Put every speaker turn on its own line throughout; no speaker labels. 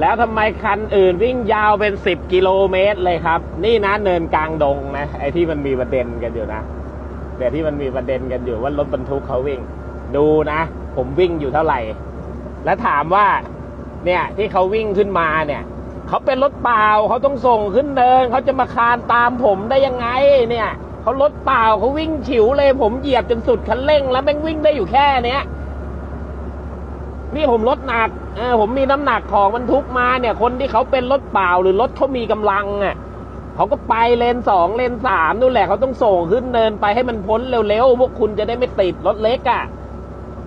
แล้วทำไมคันอื่นวิ่งยาวเป็นสิบกิโลเมตรเลยครับ นี่นะเนินกลางดงนะไอ้ที่มันมีประเด็นกันอยู่นะแต่ที่มันมีประเด็นกันอยู่ว่ารถบรรทุกเขาวิ่ง ดูนะ ผมวิ่งอยู่เท่าไหร่ แล้วถามว่า เนี่ยที่เขาวิ่งขึ้นมาเนี่ยเขาเป็นรถเปล่าเขาต้องส่งขึ้นเนินเขาจะมาคานตามผมได้ยังไง เนี่ยเขารถเปล่าเขาวิ่งฉิวเลย ผมเหยียบจนสุดคันเร่ง แล้วแม่งวิ่งได้อยู่แค่เนี้ย นี่ผมรถหนักเออผมมีน้ำหนักของบรรทุกมาเนี่ย คนที่เขาเป็นรถเปล่าหรือรถเขามีกำลังอะเขาก็ไปเลนสองเลนสามนู่นแหละเขาต้องส่งขึ้นเนินไปให้มันพ้นเร็วๆพวกคุณจะได้ไม่ติดรถเล็กอะ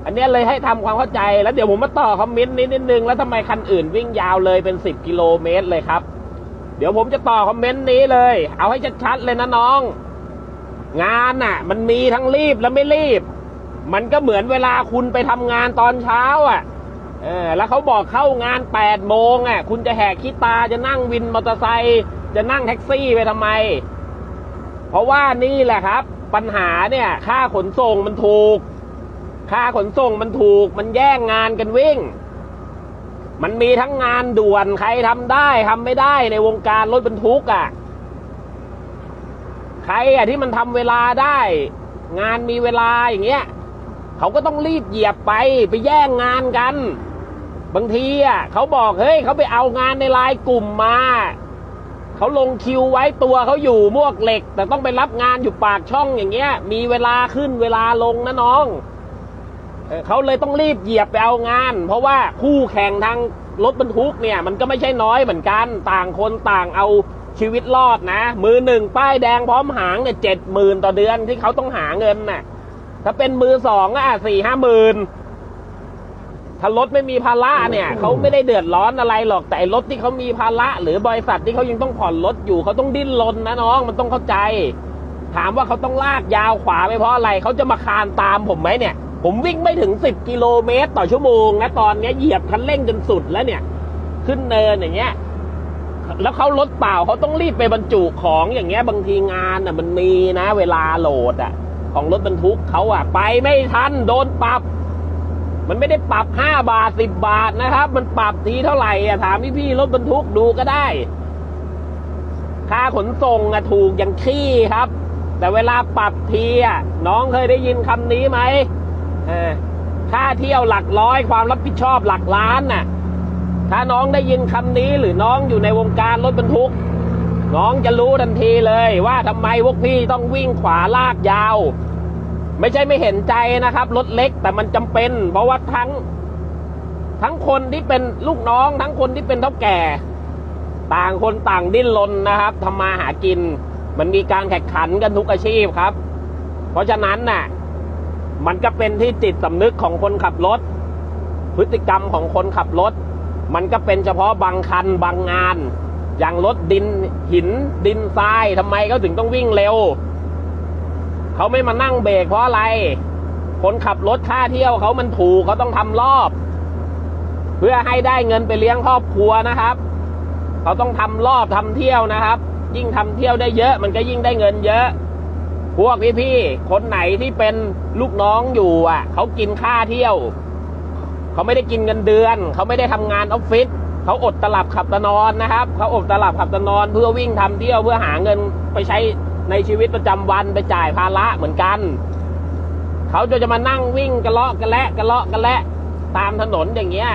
อันนี้เลยให้ทำความเข้าใจแล้วเดี๋ยวผมมาต่อคอมเมนต์นี้นิดนึงแล้วทำไมคันอื่นวิ่งยาวเลยเป็นสิบกิโลเมตรเลยครับ เดี๋ยวผมจะต่อคอมเมนต์นี้เลย เอาให้ชัดๆเลยนะน้อง งานน่ะ มันมีทั้งรีบและไม่รีบ มันก็เหมือนเวลาคุณไปทำงานตอนเช้าอะ แล้วเขาบอกเข้างานแปดโมงอะ คุณจะแหกขี้ตาจะนั่งวินมอเตอร์ไซค์จะนั่งแท็กซี่ไปทำไม เพราะว่านี่แหละครับ ปัญหาเนี่ย ค่าขนส่งมันถูก ค่าขนส่งมันถูก มันแย่งงานกันวิ่ง มันมีทั้งงานด่วนใครทำได้ทำไม่ได้ในวงการรถบรรทุกอะ ใครอะที่มันทำเวลาได้ งานมีเวลาอย่างเงี้ย เขาก็ต้องรีบเหยียบไปไปแย่งงานกัน บางทีอะเขาบอกเฮ้ยเขาไปเอางานในไลน์กลุ่มมาเขาลงคิวไว้ตัวเขาอยู่มวกเหล็ก แต่ต้องไปรับงานอยู่ปากช่องอย่างเงี้ย มีเวลาขึ้นเวลาลงนะน้องเขาเลยต้องรีบเหยียบไปเอางาน เพราะว่าคู่แข่งทางรถบรรทุกเนี่ย มันก็ไม่ใช่น้อยเหมือนกัน ต่างคนต่างเอาชีวิตรอดนะ มือหนึ่งป้ายแดงพร้อมหางเนี่ยเจ็ดหมื่นต่อเดือนที่เขาต้องหาเงินน่ะ ถ้าเป็นมือสองอะสี่ห้าหมื่นถ้ารถไม่มีภาระเนี่ยเขาไม่ได้เดือดร้อนอะไรหรอกแต่รถที่เขามีภาระหรือบริษัทที่เขายังต้องผ่อนรถอยู่เขาต้องดิ้นรนนะน้องมันต้องเข้าใจ ถามว่าเขาต้องลากยาวขวาไปเพราะอะไรเขาจะมาคานตามผมไหมเนี่ย ผมวิ่งไม่ถึงสิบกิโลเมตรต่อชั่วโมงนะตอนนี้เหยียบคันเร่งจนสุดแล้วเนี่ย ขึ้นเนินอย่างเงี้ยแล้วเขารถเปล่าเขาต้องรีบไปบรรจุของอย่างเงี้ยบางทีงานอะ มันมีนะ เวลาโหลดอะ ของรถบรรทุกเขาอะไปไม่ทันโดนปรับ มันไม่ได้ปรับห้าบาทสิบบาทนะครับ มันปรับทีเท่าไหร่อะถามพี่พี่รถบรรทุกดูก็ได้ ค่าขนส่งอะถูกอย่างขี้ครับ แต่เวลาปรับทีอะน้องเคยได้ยินคำนี้ไหมค่าเที่ยวหลักร้อยความรับผิดชอบหลักล้านน่ะ ถ้าน้องได้ยินคำนี้หรือน้องอยู่ในวงการรถบรรทุก น้องจะรู้ทันทีเลยว่าทำไมพวกพี่ต้องวิ่งขวาลากยาว ไม่ใช่ไม่เห็นใจนะครับ รถเล็กแต่มันจำเป็น เพราะว่าทั้ง ทั้งคนที่เป็นลูกน้อง ทั้งคนที่เป็นเท่าแก่ ต่างคนต่างดิ้นรนนะครับทำมาหากิน มันมีการแข่งขันกันทุกอาชีพครับ เพราะฉะนั้นน่ะ มันก็เป็นที่จิตสำนึกของคนขับรถ พฤติกรรมของคนขับรถ มันก็เป็นเฉพาะบางคันบางงาน อย่างรถดินหินดินทรายทำไมเขาถึงต้องวิ่งเร็ว เขาไม่มานั่งเบรกเพราะอะไร คนขับรถค่าเที่ยวเขามันถูกเขาต้องทำรอบ เพื่อให้ได้เงินไปเลี้ยงครอบครัวนะครับ เขาต้องทำรอบทำเที่ยวนะครับ ยิ่งทำเที่ยวได้เยอะ มันก็ยิ่งได้เงินเยอะ พวกพี่ๆคนไหนที่เป็นลูกน้องอยู่อะ เขากินค่าเที่ยว เขาไม่ได้กินเงินเดือน เขาไม่ได้ทำงานออฟฟิศ เขาอดตลับขับตะนอนนะครับเขาอดตลับขับตะนอน เพื่อวิ่งทำเที่ยวเพื่อหาเงินไปใช้ในชีวิตประจำวันไปจ่ายภาระเหมือนกันเขาจะจะมานั่งวิ่งกระเลาะกระและกระเลาะกระและตามถนนอย่างเงี้ย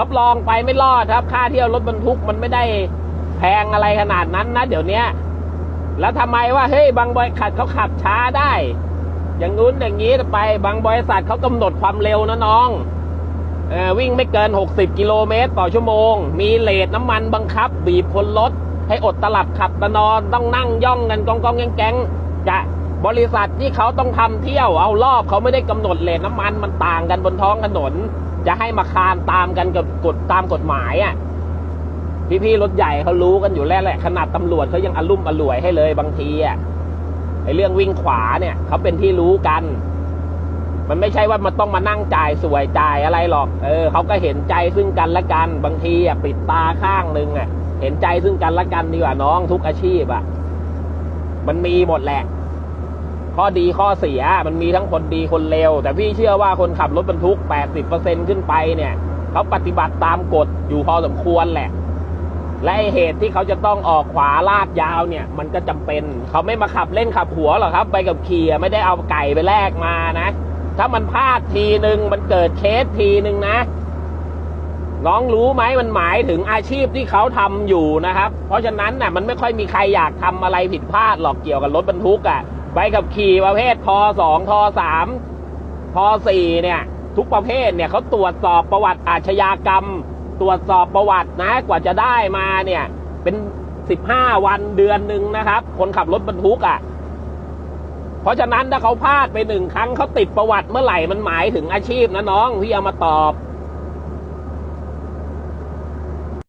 รับรองไปไม่รอดครับ ค่าเที่ยวรถบรรทุกมันไม่ได้แพงอะไรขนาดนั้นนะ เดี๋ยวเนี้ยแล้วทำไมว่าเฮ้ยบางบริษัทเขาขับช้าได้ อย่างนู้นอย่างนี้ไป บางบริษัทเขากำหนดความเร็วนะน้อง วิ่งไม่เกิน 60 กิโลเมตรต่อชั่วโมง มีเลทน้ำมันบังคับ บีบคนรถ ให้อดตลับขับตะนอนต้องนั่งย่องกันกองกองแก๊งๆจะบริษัทที่เขาต้องทำเที่ยวเอารอบเขาไม่ได้กำหนดเลทน้ำมันมันต่างกันบนท้องถนน จะให้มาคานตามกันกับกฎตามกฎหมายอะพี่ๆรถใหญ่เขารู้กันอยู่แล้วแหละขนาดตำรวจเขายังอลุ่มอล่วยให้เลยบางทีอะไอเรื่องวิ่งขวาเนี่ยเขาเป็นที่รู้กัน มันไม่ใช่ว่ามันต้องมานั่งจ่ายสวยจ่ายอะไรหรอก เออเขาก็เห็นใจซึ่งกันและกัน บางทีอะปิดตาข้างหนึ่งอะ เห็นใจซึ่งกันและกันดีกว่าน้องทุกอาชีพอะ มันมีหมดแหละ ข้อดีข้อเสียมันมีทั้งคนดีคนเลวแต่พี่เชื่อว่าคนขับรถบรรทุก 80%ขึ้นไปเนี่ยเขาปฏิบัติตามกฎอยู่พอสมควรแหละและไอเหตุที่เขาจะต้องออกขวาลาดยาวเนี่ย มันก็จำเป็น เขาไม่มาขับเล่นขับหัวหรอกครับไปกับขี่ไม่ได้เอาไก่ไปแลกมานะ ถ้ามันพลาดทีหนึ่งมันเกิดเคสทีหนึ่งนะ น้องรู้ไหมมันหมายถึงอาชีพที่เขาทำอยู่นะครับ เพราะฉะนั้นน่ะ มันไม่ค่อยมีใครอยากทำอะไรผิดพลาดหรอกเกี่ยวกับรถบรรทุกอะ่ะไปกับขี่ประเภททสองทสามทสี่เนี่ย ทุกประเภทเนี่ยเขาตรวจสอบประวัติอาชญากรรม ตรวจสอบประวัตินะกว่าจะได้มาเนี่ย เป็นสิบห้าวันเดือนหนึ่งนะครับ คนขับรถบรรทุกอะ เพราะฉะนั้นถ้าเขาพลาดไปหนึ่งครั้งเขาติดประวัติเมื่อไหร่มันหมายถึงอาชีพนะน้องพี่เอามาตอบ